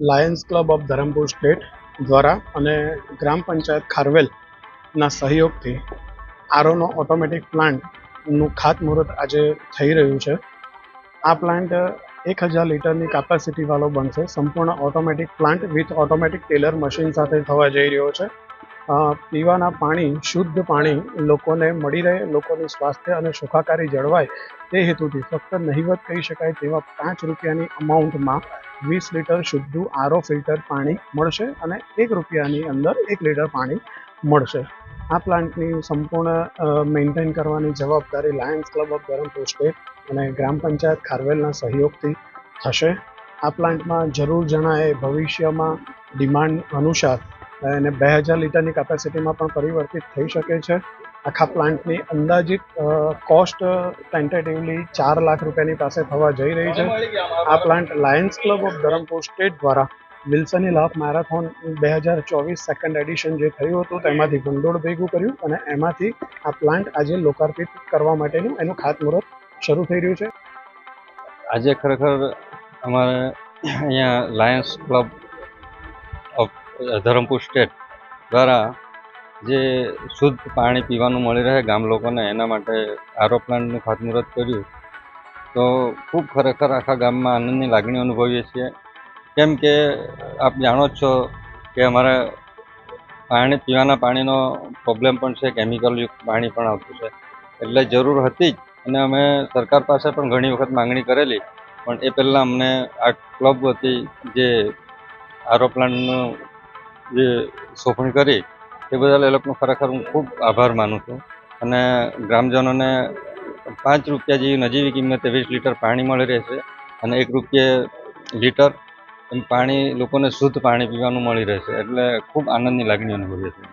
Lions Club of Dharampur state દ્વારા અને ગ્રામ પંચાયત ખારવેલના સહયોગથી આરોનો ઓટોમેટિક પ્લાન્ટનું ખાતમુહૂર્ત આજે થઈ રહ્યું છે. આ પ્લાન્ટ એક હજાર લીટરની કેપેસિટીવાળો બનશે. સંપૂર્ણ automatic plant with automatic teller machine સાથે થવા જઈ રહ્યો છે. પીવાના પાણી, શુદ્ધ પાણી લોકોને મળી રહે, લોકોનું સ્વાસ્થ્ય અને સુખાકારી જળવાય તે હેતુથી ફક્ત નહિવત કહી શકાય તેવા પાંચ રૂપિયાની અમાઉન્ટમાં વીસ લીટર શુદ્ધ આરો ફિલ્ટર પાણી મળશે અને એક રૂપિયાની અંદર એક લીટર પાણી મળશે. આ પ્લાન્ટની સંપૂર્ણ મેન્ટેન કરવાની જવાબદારી Lions Club of Dharampur state અને ગ્રામ પંચાયત ખારવેલના સહયોગથી થશે. આ પ્લાન્ટમાં જરૂર જણાય ભવિષ્યમાં ડિમાન્ડ અનુસાર અને બે હજાર લીટરની કેપેસિટીમાં પણ પરિવર્તિત થઈ શકે છે. આખા પ્લાન્ટની અંદાજિત કોસ્ટ ટેન્ટેટિવલી ચાર લાખ રૂપિયાની પાસે થવા જઈ રહી છે. આ plant Lions Club of Dharampur state દ્વારા વિલ્સની લાફ મેરેથોન બે હજાર ચોવીસ સેકન્ડ એડિશન જે થયું હતું, તેમાંથી ભંડોળ ભેગું કર્યું અને એમાંથી આ પ્લાન્ટ આજે લોકાર્પિત કરવા માટેનું એનું ખાતમુહૂર્ત શરૂ થઈ રહ્યું છે. આજે ખરેખર અમારે અહીંયા લાયન્સ ક્લબ ધરમપુર સ્ટેટ દ્વારા જે શુદ્ધ પાણી પીવાનું મળી રહે ગામ લોકોને, એના માટે આરો પ્લાન્ટનું ખાતમુહૂર્ત કર્યું. તો ખૂબ ખરેખર આખા ગામમાં આનંદની લાગણી અનુભવીએ છીએ. કેમ કે આપ જાણો જ છો કે અમારે પાણી, પીવાના પાણીનો પ્રોબ્લેમ પણ છે કેમિકલયુક્ત પાણી પણ આવતું છે. એટલે જરૂર હતી જ અને અમે સરકાર પાસે પણ ઘણી વખત માંગણી કરેલી. પણ એ પહેલાં અમને આ ક્લબ વતી જે આરો પ્લાન્ટનું જે સોંપણી કરી, એ બદલ એ લોકોનો ખરેખર હું ખૂબ આભાર માનું છું. અને ગ્રામજનોને પાંચ રૂપિયા જેવી નજીવી કિંમતે વીસ લીટર પાણી મળી રહેશે અને એક રૂપિયે લીટર એમ પાણી, લોકોને શુદ્ધ પાણી પીવાનું મળી રહેશે. એટલે ખૂબ આનંદની લાગણી અનુભવીએ છીએ.